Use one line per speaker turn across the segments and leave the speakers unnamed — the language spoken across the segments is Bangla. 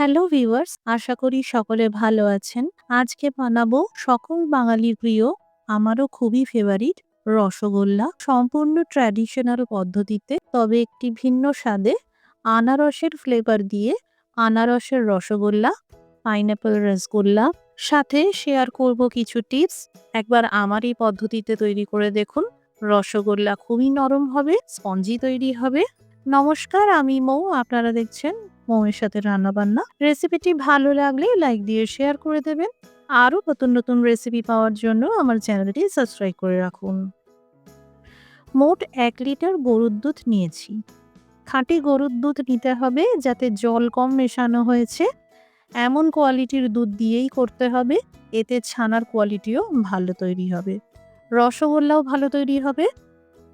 হ্যালো ভিউয়ার্স আশা করি সকলে ভালো আছেন। আজকে বানাবো সকল বাঙালির প্রিয়, আমারও খুবই ফেভারিট রসগোল্লা। সম্পূর্ণ ট্র্যাডিশনাল পদ্ধতিতে, তবে একটি ভিন্ন স্বাদে আনারসের ফ্লেভার দিয়ে আনারসের রসগোল্লা পাইনাপেল রসগোল্লা। সাথে শেয়ার করব কিছু টিপস একবার আমার এই পদ্ধতিতে তৈরি করে দেখুন। রসগোল্লা খুবই নরম হবে স্পঞ্জি তৈরি হবে। নমস্কার, আমি মৌ, আপনারা দেখছেন মৌয়ের সাথে রান্না বান্না রেসিপিটি ভালো লাগলে লাইক দিয়ে শেয়ার করে দেবেন। আরও নতুন নতুন রেসিপি পাওয়ার জন্য আমার চ্যানেলটি সাবস্ক্রাইব করে রাখুন। মোট এক লিটার গরুর দুধ নিয়েছি। খাঁটি গরুর দুধ নিতে হবে যাতে জল কম মেশানো হয়েছে। এমন কোয়ালিটির দুধ দিয়েই করতে হবে। এতে ছানার কোয়ালিটিও ভালো তৈরি হবে। রসগোল্লাও ভালো তৈরি হবে।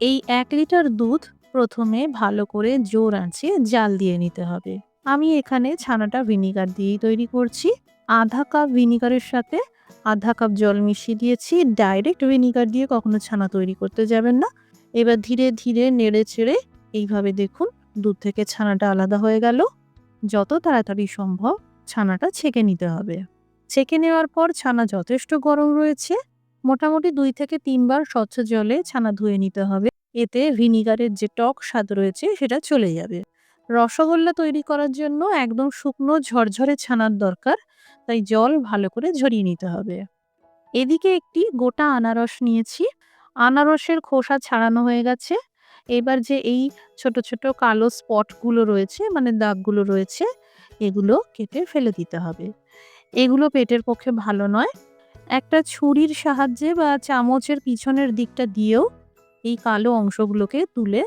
এই এক লিটার দুধ প্রথমে ভালো করে জোর আঁচে জাল দিয়ে নিতে হবে। আমি এখানে ছানাটা ভিনিগার দিয়েই তৈরি করছি। আধা কাপ ভিনিগারের সাথে আধা কাপ জল মিশিয়ে দিয়েছি। ডাইরেক্ট ভিনিগার দিয়ে কখনো ছানা তৈরি করতে যাবেন না। এবার ধীরে ধীরে নেড়ে চেড়ে এইভাবে দেখুন দুধ থেকে ছানাটা আলাদা হয়ে গেল। যত তাড়াতাড়ি সম্ভব ছানাটা ছেঁকে নিতে হবে। ছেঁকে নেওয়ার পর ছানা যথেষ্ট গরম রয়েছে। মোটামুটি দুই থেকে তিনবার স্বচ্ছ জলে ছানা ধুয়ে নিতে হবে। এতে ভিনিগারের যে টক স্বাদ রয়েছে সেটা চলে যাবে। রসগোল্লা তৈরি করার জন্য একদম শুকনো ঝরঝরে ছানার দরকার, তাই জল ভালো করে ঝরিয়ে নিতে হবে। এদিকে একটি গোটা আনারস নিয়েছি, আনারসের খোসা ছাড়ানো হয়ে গেছে। এবার যে এই ছোট ছোট কালো স্পটগুলো রয়েছে মানে দাগগুলো রয়েছে, এগুলো কেটে ফেলে দিতে হবে। এগুলো পেটের পক্ষে ভালো নয়। একটা ছুরির সাহায্যে বা চামচের পিছনের দিকটা দিয়েও এই কালো অংশগুলোকে তুলে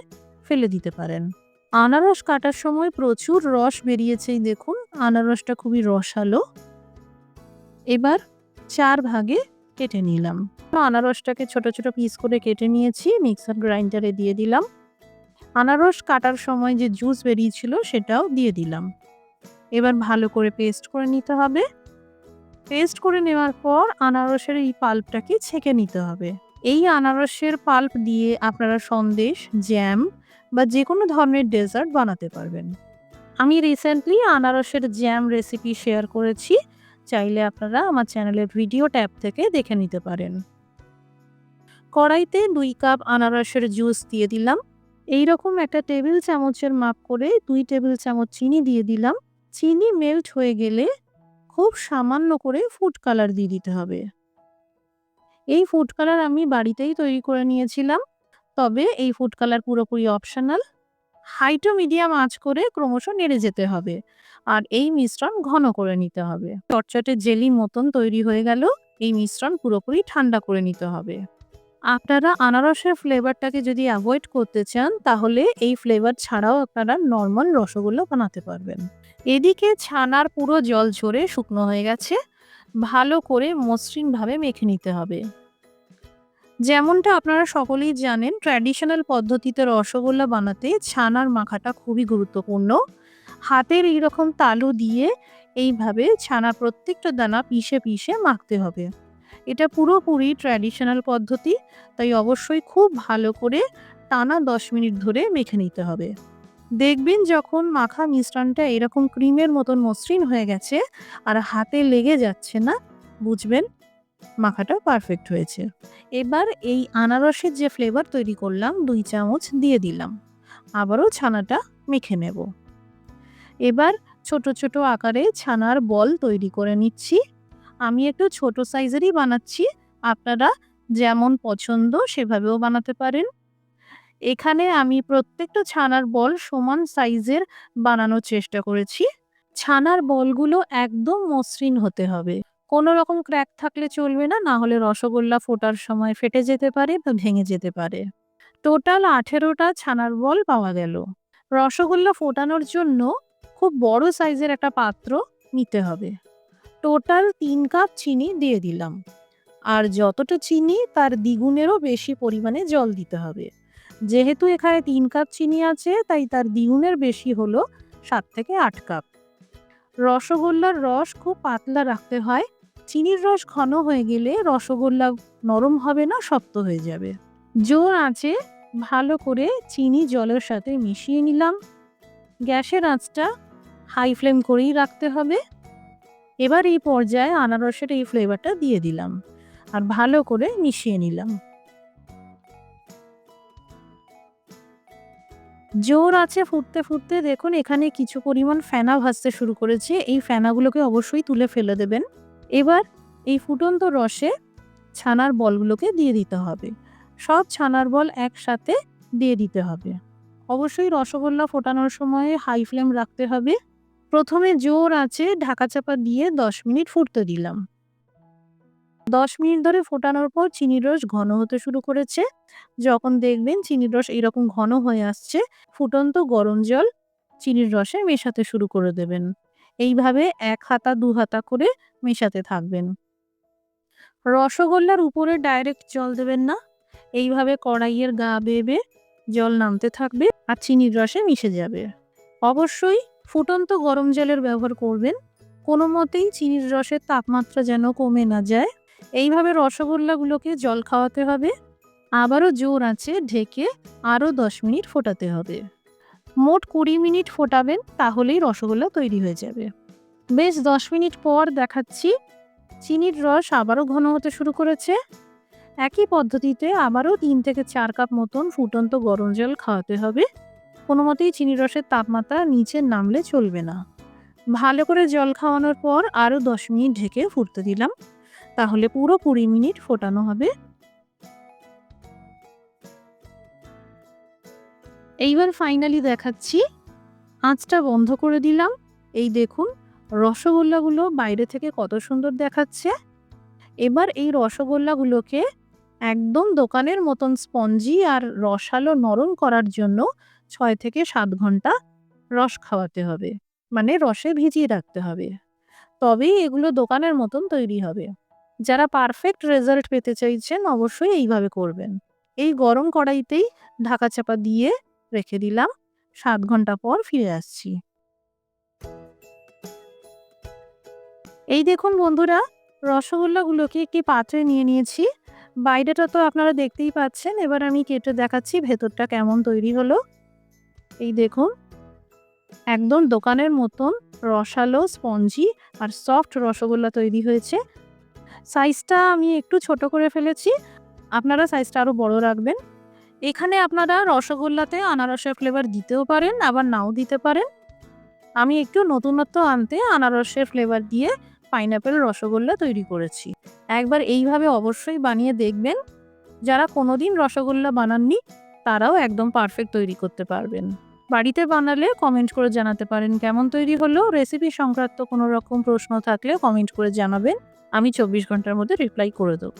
ফেলে দিতে পারেন। আনারস কাটার সময় প্রচুর রস বেরিয়েছে এই দেখুন। আনারসটা খুবই রসালো। এবার চার ভাগে কেটে নিলাম। আনারসটাকে ছোট ছোট পিস করে কেটে নিয়েছি মিক্সার গ্রাইন্ডারে দিয়ে দিলাম। আনারস কাটার সময় যে জুস বেরিয়েছিল সেটাও দিয়ে দিলাম। এবার ভালো করে পেস্ট করে নিতে হবে। পেস্ট করে নেওয়ার পর আনারসের এই পাল্পটাকে ছেঁকে নিতে হবে। এই আনারসের পাল্প দিয়ে আপনারা সন্দেশ জ্যাম বা যে কোনো ধরনের ডেজার্ট বানাতে পারবেন। আমি রিসেন্টলি আনারসের জ্যাম রেসিপি শেয়ার করেছি। চাইলে আপনারা আমার চ্যানেলের ভিডিও ট্যাব থেকে দেখে নিতে পারেন। কড়াইতে দুই কাপ আনারসের জুস দিয়ে দিলাম। এই রকম একটা টেবিল চামচের মাপ করে দুই টেবিল চামচ চিনি দিয়ে দিলাম। চিনি মেল্ট হয়ে গেলে খুব সামান্য করে ফুড কালার দিয়ে দিতে হবে। এই ফুড কালার আমি বাড়িতেই তৈরি করে নিয়েছিলাম। তবে এই ফুড কালার পুরোপুরি অপশনাল হাই মিডিয়াম আঁচ করে ক্রমশ নেড়ে যেতে হবে আর এই মিশ্রণ ঘন করে নিতে হবে। চটচটে জেলি মতন তৈরি হয়ে গেল, এই মিশ্রণ পুরোপুরি ঠান্ডা করে নিতে হবে। আপনারা আনারসের ফ্লেভারটাকে যদি অ্যাভয়েড করতে চান, তাহলে এই ফ্লেভার ছাড়াও আপনারা নর্মাল রসগোল্লা বানাতে পারবেন। এদিকে ছানার পুরো জল ঝরে শুকনো হয়ে গেছে, ভালো করে মসৃণভাবে মেখে নিতে হবে। যেমনটা আপনারা সকলেই জানেন ট্র্যাডিশনাল পদ্ধতিতে রসগোল্লা বানাতে ছানার মাখাটা খুবই গুরুত্বপূর্ণ। হাতের এইরকম তালু দিয়ে এইভাবে ছানা প্রত্যেকটা দানা পিষে পিষে মাখতে হবে। এটা পুরোপুরি ট্র্যাডিশনাল পদ্ধতি, তাই অবশ্যই খুব ভালো করে টানা দশ মিনিট ধরে মেখে নিতে হবে। দেখবেন যখন মাখা মিশ্রণটা এরকম ক্রিমের মতন মসৃণ হয়ে গেছে, আর হাতে লেগে যাচ্ছে না, বুঝবেন? মাখাটা পারফেক্ট হয়েছে। এবার এই আনারসের যে ফ্লেভার তৈরি করলাম, দুই চামচ দিয়ে দিলাম। আবারও ছানাটা মেখে নেব। এবার ছোট ছোট আকারে ছানার বল তৈরি করে নিচ্ছি। আমি একটু ছোট সাইজেরই বানাচ্ছি। আপনারা যেমন পছন্দ সেভাবেও বানাতে পারেন। এখানে আমি প্রত্যেকটা ছানার বল সমান সাইজের বানানোর চেষ্টা করেছি। ছানার বলগুলো একদম মসৃণ হতে হবে। কোনো রকম ক্র্যাক থাকলে চলবে না না হলে রসগোল্লা ফোটার সময় ফেটে যেতে পারে বা ভেঙে যেতে পারে। টোটাল আঠেরোটা ছানার বল পাওয়া গেল। রসগোল্লা ফোটানোর জন্য খুব বড় সাইজের একটা পাত্র নিতে হবে। টোটাল তিন কাপ চিনি দিয়ে দিলাম। আর যতটা চিনি তার দ্বিগুণেরও বেশি পরিমাণে জল দিতে হবে। যেহেতু এখানে তিন কাপ চিনি আছে, তাই তার দ্বিগুণের বেশি হলো সাত থেকে আট কাপ। রসগোল্লার রস খুব পাতলা রাখতে হয় চিনির রস ঘন হয়ে গেলে রসগোল্লা নরম হবে না, শক্ত হয়ে যাবে। জোর আঁচে ভালো করে চিনি জলের সাথে মিশিয়ে নিলাম। গ্যাসের আঁচটা হাই ফ্লেম করেই রাখতে হবে। এবার এই পর্যায়ে আনারসের এই ফ্লেভারটা দিয়ে দিলাম আর ভালো করে মিশিয়ে নিলাম। জোর আছে ফুটতে ফুটতে দেখুন এখানে কিছু পরিমাণ ফেনা ভাসতে শুরু করেছে। এই ফেনাগুলোকে অবশ্যই তুলে ফেলে দেবেন। এবার এই ফুটন্ত রসে ছানার বলগুলোকে দিয়ে দিতে হবে। সব ছানার বল একসাথে দিয়ে দিতে হবে। অবশ্যই রসগোল্লা ফোটানোর সময় হাই ফ্লেম রাখতে হবে। প্রথমে জোর আছে ঢাকা চাপা দিয়ে দশ মিনিট ফুটতে দিলাম। দশ মিনিট ধরে ফোটানোর পর চিনির রস ঘন হতে শুরু করেছে। যখন দেখবেন চিনির রস এরকম ঘন হয়ে আসছে, ফুটন্ত গরম জল চিনির রসে মেশাতে শুরু করে দেবেন। এইভাবে এক হাতা, দু হাতা করে মেশাতে থাকবেন। রসগোল্লার উপরে ডাইরেক্ট জল দেবেন না। এইভাবে কড়াইয়ের গা বেবে জল নামতে থাকবে আর চিনির রসে মিশে যাবে। অবশ্যই ফুটন্ত গরম জলের ব্যবহার করবেন। কোনো মতেই চিনির রসের তাপমাত্রা যেন কমে না যায়। এইভাবে রসগোল্লাগুলোকে জল খাওয়াতে হবে। আবারও জোর আছে ঢেকে আরও দশ মিনিট ফোটাতে হবে। মোট কুড়ি মিনিট ফোটাবেন, তাহলেই রসগোল্লা তৈরি হয়ে যাবে। বেশ, দশ মিনিট পর দেখাচ্ছি। চিনির রস আবারও ঘন হতে শুরু করেছে। একই পদ্ধতিতে আবারও তিন থেকে চার কাপ মতন ফুটন্ত গরম জল খাওয়াতে হবে। কোনো মতেই চিনি রসের তাপমাত্রা নিচে নামলে চলবে না। ভালো করে জল খাওয়ানোর পর আরও দশ মিনিট ঢেকে ফুটতে দিলাম। তাহলে পুরো কুড়ি মিনিট ফোটানো হবে। এইবার ফাইনালি দেখাচ্ছি। আঁচটা বন্ধ করে দিলাম। এই দেখুন, রসগোল্লাগুলো বাইরে থেকে কত সুন্দর দেখাচ্ছে। এবার এই রসগোল্লাগুলোকে একদম দোকানের মতন স্পঞ্জি আর রসালো নরম করার জন্য ছয় থেকে সাত ঘণ্টা রস খাওয়াতে হবে। মানে রসে ভিজিয়ে রাখতে হবে। তবেই এগুলো দোকানের মতন তৈরি হবে। যারা পারফেক্ট রেজাল্ট পেতে চাইছেন, অবশ্যই এইভাবে করবেন। এই গরম কড়াইতেই ঢাকা চাপা দিয়ে রেখে দিলাম। সাত ঘণ্টা পর ফিরে আসছি। এই দেখুন বন্ধুরা, রসগোল্লাগুলোকে একটি পাত্রে নিয়ে নিয়েছি। বাইরেটা তো আপনারা দেখতেই পাচ্ছেন। এবার আমি কেটে দেখাচ্ছি ভেতরটা কেমন তৈরি হলো। এই দেখুন, একদম দোকানের মতন রসালো স্পঞ্জি আর সফট রসগোল্লা তৈরি হয়েছে। সাইজটা আমি একটু ছোট করে ফেলেছি। আপনারা সাইজটা আরও বড় রাখবেন। এখানে আপনারা রসগোল্লাতে আনারসের ফ্লেভার দিতেও পারেন, আবার নাও দিতে পারেন। আমি একটু নতুনত্ব আনতে আনারসের ফ্লেভার দিয়ে পাইনাপেল রসগোল্লা তৈরি করেছি। একবার এইভাবে অবশ্যই বানিয়ে দেখবেন। যারা কোনোদিন রসগোল্লা বানাননি, তারাও একদম পারফেক্ট তৈরি করতে পারবেন। বাড়িতে বানালে কমেন্ট করে জানাতে পারেন কেমন তৈরি হলো। রেসিপি সংক্রান্ত কোনো রকম প্রশ্ন থাকলে কমেন্ট করে জানাবেন। আমি চব্বিশ ঘণ্টার মধ্যে রিপ্লাই করে দেবো।